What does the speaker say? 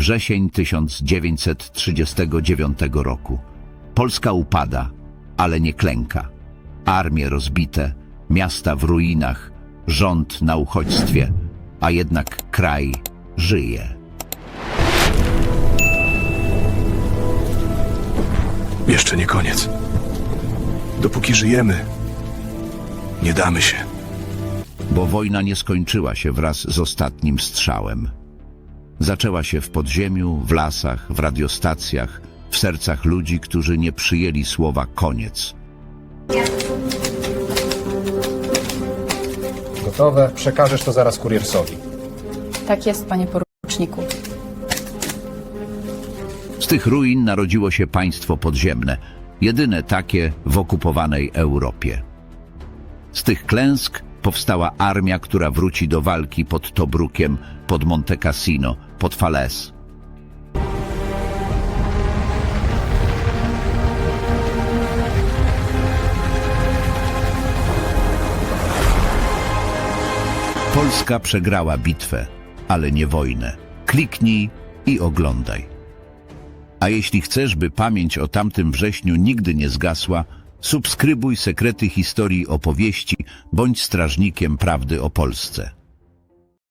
Wrzesień 1939 roku. Polska upada, ale nie klęka. Armie rozbite, miasta w ruinach, rząd na uchodźstwie, a jednak kraj żyje. Jeszcze nie koniec. Dopóki żyjemy, nie damy się. bo wojna nie skończyła się wraz z ostatnim strzałem. Zaczęła się w podziemiu, w lasach, w radiostacjach, w sercach ludzi, którzy nie przyjęli słowa koniec. Gotowe. Przekażesz to zaraz kuriersowi. Tak jest, panie poruczniku. Z tych ruin narodziło się państwo podziemne, jedyne takie w okupowanej Europie. Z tych klęsk powstała armia, która wróci do walki pod Tobrukiem, pod Monte Cassino, pod Falaise. Polska przegrała bitwę, ale nie wojnę. Kliknij i oglądaj. A jeśli chcesz, by pamięć o tamtym wrześniu nigdy nie zgasła, subskrybuj Sekrety Historii Opowieści, bądź strażnikiem prawdy o Polsce.